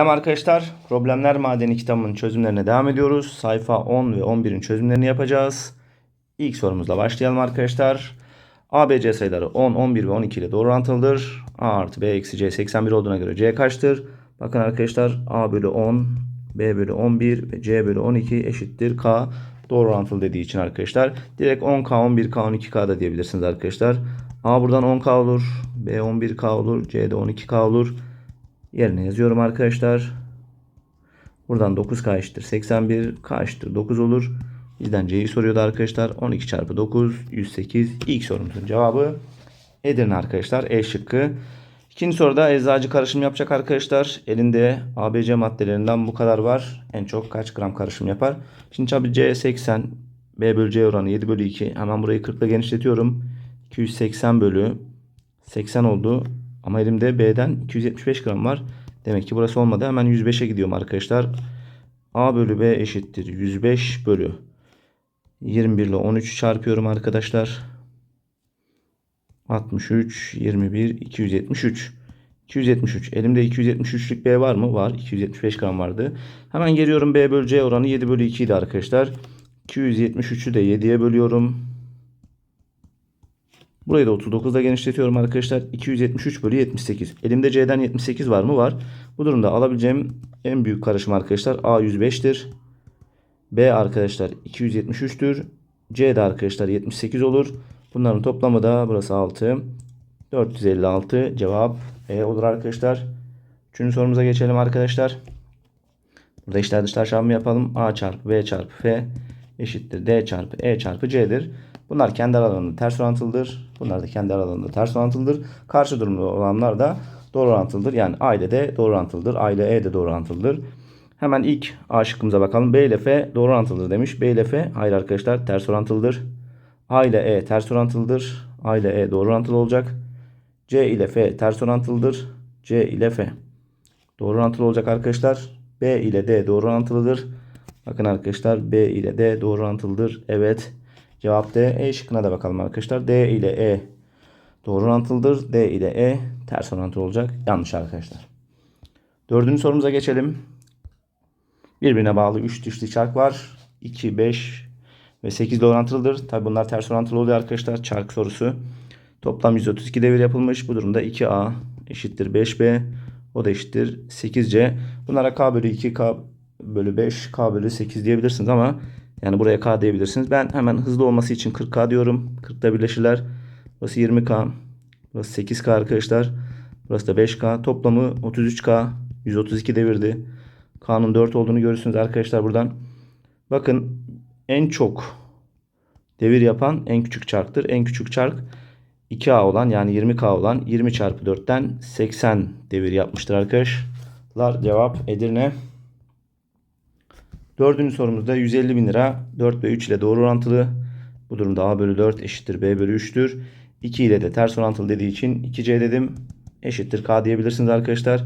Selam arkadaşlar. Problemler madeni kitabının çözümlerine devam ediyoruz. Sayfa 10 ve 11'in çözümlerini yapacağız. İlk sorumuzla başlayalım arkadaşlar. ABC sayıları 10, 11 ve 12 ile doğru orantılıdır. A artı B eksi C 81 olduğuna göre C kaçtır? Bakın arkadaşlar A bölü 10, B bölü 11 ve C bölü 12 eşittir K. Doğru orantılı dediği için arkadaşlar. Direkt 10K, 11K, 12K da diyebilirsiniz arkadaşlar. A buradan 10K olur. B 11K olur. C de 12K olur. Yerine yazıyorum arkadaşlar. Buradan 9K eşittir 81. K eşittir 9 olur. Bizden C'yi soruyordu arkadaşlar. 12 çarpı 9 108. İlk sorumuzun cevabı Edirne arkadaşlar. E şıkkı. İkinci soruda eczacı karışım yapacak arkadaşlar. Elinde ABC maddelerinden bu kadar var. En çok kaç gram karışım yapar? Şimdi tabii C 80. B bölü C oranı 7 bölü 2. Hemen burayı 40 ile genişletiyorum. 280 bölü 80 oldu. Ama elimde B'den 275 gram var. Demek ki burası olmadı. Hemen 105'e gidiyorum arkadaşlar. A bölü B eşittir. 105 bölü 21 ile 13 çarpıyorum arkadaşlar. 63, 21, 273. 273. Elimde 273'lük B var mı? Var. 275 gram vardı. Hemen geliyorum B bölü C oranı 7 bölü 2 idi arkadaşlar. 273'ü de 7'ye bölüyorum. Burayı da 39'da genişletiyorum arkadaşlar. 273 bölü 78. Elimde C'den 78 var mı? Var. Bu durumda alabileceğim en büyük karışım arkadaşlar A 105'tir. B arkadaşlar 273'tür. C de arkadaşlar 78 olur. Bunların toplamı da burası 6. 456 cevap E olur arkadaşlar. Üçüncü sorumuza geçelim arkadaşlar. Burada içler dışlar çarpımı yapalım. A çarpı B çarpı F eşittir D çarpı E çarpı C'dir. Bunlar kendi aralarında ters orantılıdır. Bunlar da kendi aralarında ters orantılıdır. Karşı durumda olanlar da doğru orantılıdır. Yani A ile D doğru orantılıdır. A ile E de doğru orantılıdır. Hemen ilk A şıkkımıza bakalım. B ile F doğru orantılıdır demiş. B ile F hayır arkadaşlar ters orantılıdır. A ile E ters orantılıdır. A ile E doğru orantılı olacak. C ile F ters orantılıdır. C ile F doğru orantılı olacak arkadaşlar. B ile D doğru orantılıdır. Bakın arkadaşlar B ile D doğru orantılıdır. Evet. Cevap D. E şıkkına da bakalım arkadaşlar. D ile E doğru orantılıdır. D ile E ters orantılı olacak. Yanlış arkadaşlar. Dördüncü sorumuza geçelim. Birbirine bağlı 3 dişli çark var. 2, 5 ve 8 ile orantılıdır. Tabi bunlar ters orantılı oluyor arkadaşlar. Çark sorusu. Toplam 132 devir yapılmış. Bu durumda 2A eşittir 5B. O da eşittir 8C. Bunlara K bölü 2, K bölü 5, K bölü 8 diyebilirsiniz ama yani buraya K diyebilirsiniz. Ben hemen hızlı olması için 40K diyorum. 40'da birleşirler. Burası 20K. Burası 8K arkadaşlar. Burası da 5K. Toplamı 33K. 132 devirdi. K'nın 4 olduğunu görürsünüz arkadaşlar buradan. Bakın en çok devir yapan en küçük çarktır. En küçük çark 2A olan yani 20K olan 20 çarpı 4'ten 80 devir yapmıştır arkadaşlar. Cevap Edirne. Dördüncü sorumuzda 150 bin lira 4 ve 3 ile doğru orantılı. Bu durumda A bölü 4 eşittir B bölü 3'tür. 2 ile de ters orantılı dediği için 2C dedim. Eşittir K diyebilirsiniz arkadaşlar.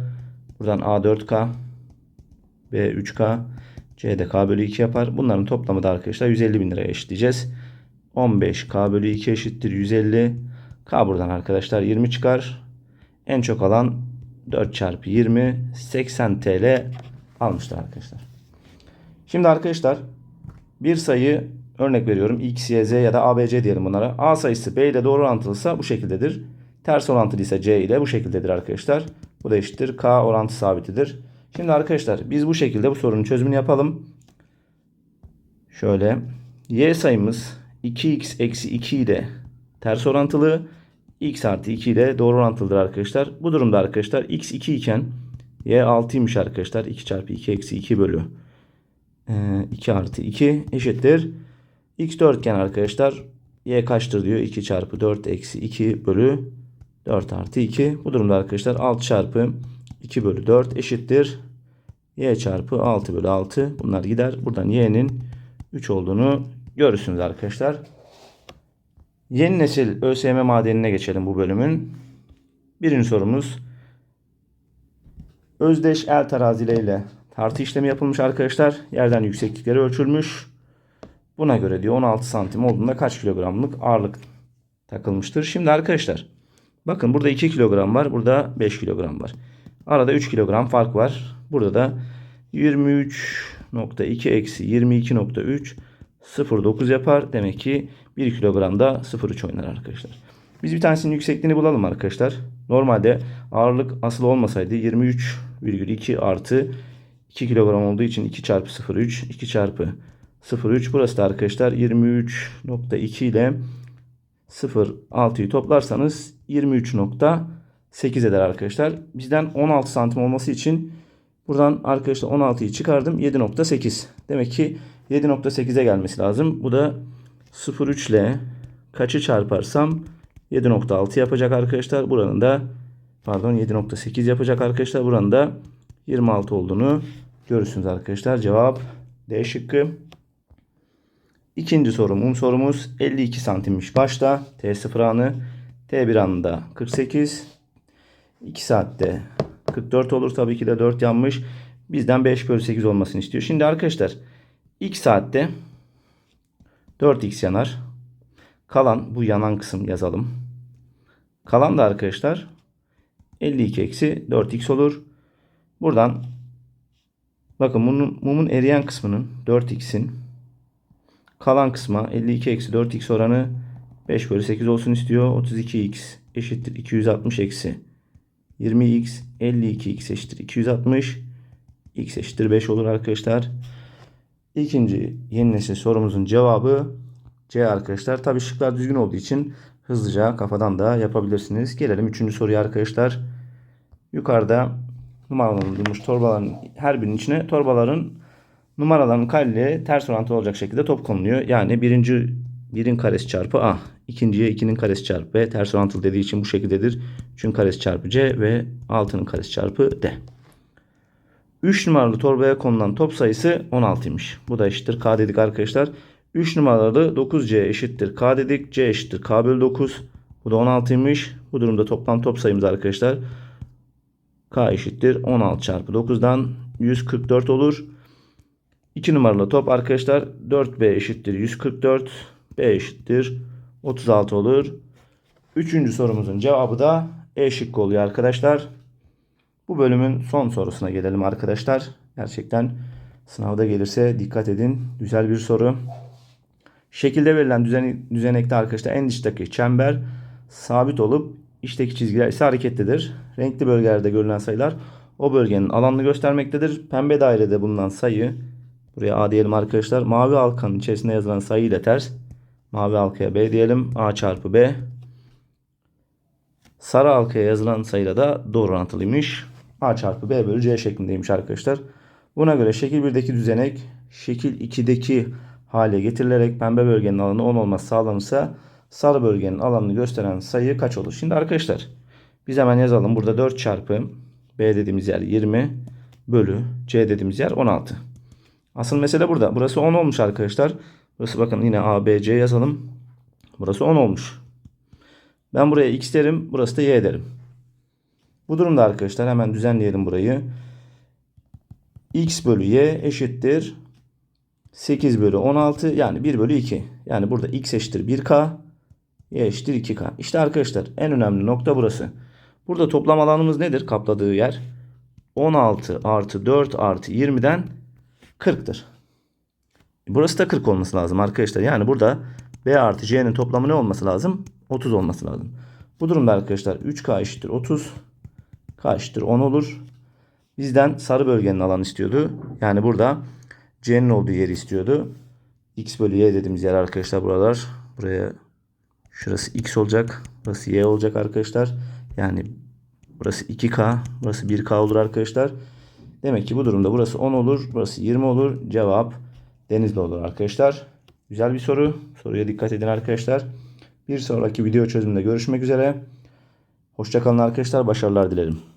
Buradan A 4K B 3K C de K bölü 2 yapar. Bunların toplamı da arkadaşlar 150 bin liraya eşitleyeceğiz. 15 K bölü 2 eşittir 150. K buradan arkadaşlar 20 çıkar. En çok alan 4 çarpı 20 80 TL almıştır arkadaşlar. Şimdi arkadaşlar bir sayı örnek veriyorum x, y, z ya da abc diyelim bunlara. A sayısı b ile doğru orantılıysa bu şekildedir. Ters orantılı ise c ile bu şekildedir arkadaşlar. Bu da eşittir k orantı sabitidir. Şimdi arkadaşlar biz bu şekilde bu sorunun çözümünü yapalım. Şöyle y sayımız 2x eksi 2 ile ters orantılı. x artı 2 ile doğru orantılıdır arkadaşlar. Bu durumda arkadaşlar x 2 iken y 6'ymış arkadaşlar. 2 çarpı 2 eksi 2 bölü 2 artı 2 eşittir. X dörtgen arkadaşlar. Y kaçtır diyor. 2 çarpı 4 eksi 2 bölü 4 artı 2. Bu durumda arkadaşlar 6 çarpı 2 bölü 4 eşittir. Y çarpı 6 bölü 6. Bunlar gider. Buradan Y'nin 3 olduğunu görürsünüz arkadaşlar. Yeni nesil ÖSYM madenine geçelim bu bölümün. Birinci sorumuz. Özdeş el terazileriyle tartı işlemi yapılmış arkadaşlar. Yerden yükseklikleri ölçülmüş. Buna göre diyor 16 santim olduğunda kaç kilogramlık ağırlık takılmıştır. Şimdi arkadaşlar bakın burada 2 kilogram var. Burada 5 kilogram var. Arada 3 kilogram fark var. Burada da 23.2 eksi 22.3 0.9 yapar. Demek ki 1 kilogramda 0.3 oynar arkadaşlar. Biz bir tanesinin yüksekliğini bulalım arkadaşlar. Normalde ağırlık asıl olmasaydı 23,2 artı 2 kilogram olduğu için 2 çarpı 0.3 2 çarpı 0.3 burası da arkadaşlar 23.2 ile 0.6'yı toplarsanız 23.8 eder arkadaşlar. Bizden 16 santim olması için buradan arkadaşlar 16'yı çıkardım 7.8. Demek ki 7.8'e gelmesi lazım. Bu da 0.3 ile kaçı çarparsam 7.6 yapacak arkadaşlar. Buranın da pardon 7.8 yapacak arkadaşlar. Buranın da 26 olduğunu görürsünüz arkadaşlar. Cevap D şıkkı. İkinci sorum, um sorumuz 52 santimmiş başta. T0 anı. T1 anında 48. 2 saatte 44 olur. Tabii ki de 4 yanmış. Bizden 5 bölü 8 olmasını istiyor. Şimdi arkadaşlar ilk saatte 4x yanar. Kalan bu yanan kısım yazalım. Kalan da arkadaşlar 52 eksi 4x olur. Buradan bakın mumun, mumun eriyen kısmının 4x'in kalan kısma 52 eksi 4x oranı 5 bölü 8 olsun istiyor. 32x eşittir 260 eksi 20x 52x eşittir 260 x eşittir 5 olur arkadaşlar. İkinci yeni nesil sorumuzun cevabı C arkadaşlar. Tabi şıklar düzgün olduğu için hızlıca kafadan da yapabilirsiniz. Gelelim üçüncü soruya arkadaşlar. Yukarıda numaralandırılmış torbaların her birinin içine torbaların numaraların kareleri ters orantılı olacak şekilde top konuluyor. Yani birinci birin karesi çarpı A. ikinciye 2'nin karesi çarpı B. Ters orantılı dediği için bu şekildedir. 3'ün karesi çarpı C ve 6'nın karesi çarpı D. 3 numaralı torbaya konulan top sayısı 16'ymış. Bu da eşittir K dedik arkadaşlar. 3 numaralı 9C eşittir K dedik. C eşittir K bölü 9. Bu da 16'ymış. Bu durumda toplam top sayımız arkadaşlar K eşittir 16 çarpı 9'dan 144 olur. 2 numaralı top arkadaşlar 4B eşittir 144. B eşittir 36 olur. Üçüncü sorumuzun cevabı da E şıkkı oluyor arkadaşlar. Bu bölümün son sorusuna gelelim arkadaşlar. Gerçekten sınavda gelirse dikkat edin. Güzel bir soru. Şekilde verilen düzen, düzenekte arkadaşlar en dıştaki çember sabit olup içteki çizgiler ise hareketlidir. Renkli bölgelerde görülen sayılar o bölgenin alanını göstermektedir. Pembe dairede bulunan sayı buraya A diyelim arkadaşlar. Mavi halkanın içerisinde yazılan sayı ile ters. Mavi halkaya B diyelim. A çarpı B. Sarı halkaya yazılan sayıyla da doğru orantılıymış. A çarpı B bölü C şeklindeymiş arkadaşlar. Buna göre şekil 1'deki düzenek şekil 2'deki hale getirilerek pembe bölgenin alanı 10 olması sağlanırsa sarı bölgenin alanını gösteren sayı kaç olur? Şimdi arkadaşlar biz hemen yazalım. Burada 4 çarpı B dediğimiz yer 20 bölü C dediğimiz yer 16. Asıl mesele burada. Burası 10 olmuş arkadaşlar. Burası bakın yine A, B, C yazalım. Burası 10 olmuş. Ben buraya x derim. Burası da y derim. Bu durumda arkadaşlar hemen düzenleyelim burayı. x bölü y eşittir 8 bölü 16 yani 1 bölü 2. Yani burada x eşittir 1k y eşittir 2k. İşte arkadaşlar en önemli nokta burası. Burada toplam alanımız nedir? Kapladığı yer 16 artı 4 artı 20'den 40'tır. Burası da 40 olması lazım arkadaşlar. Yani burada b artı c'nin toplamı ne olması lazım? 30 olması lazım. Bu durumda arkadaşlar 3k eşittir 30. k eşittir 10 olur. Bizden sarı bölgenin alanı istiyordu. Yani burada c'nin olduğu yeri istiyordu. x bölü y dediğimiz yer arkadaşlar buralar. Buraya şurası x olacak. Burası y olacak arkadaşlar. Yani burası 2k. Burası 1k olur arkadaşlar. Demek ki bu durumda burası 10 olur. Burası 20 olur. Cevap Denizli olur arkadaşlar. Güzel bir soru. Soruya dikkat edin arkadaşlar. Bir sonraki video çözümünde görüşmek üzere. Hoşçakalın arkadaşlar. Başarılar dilerim.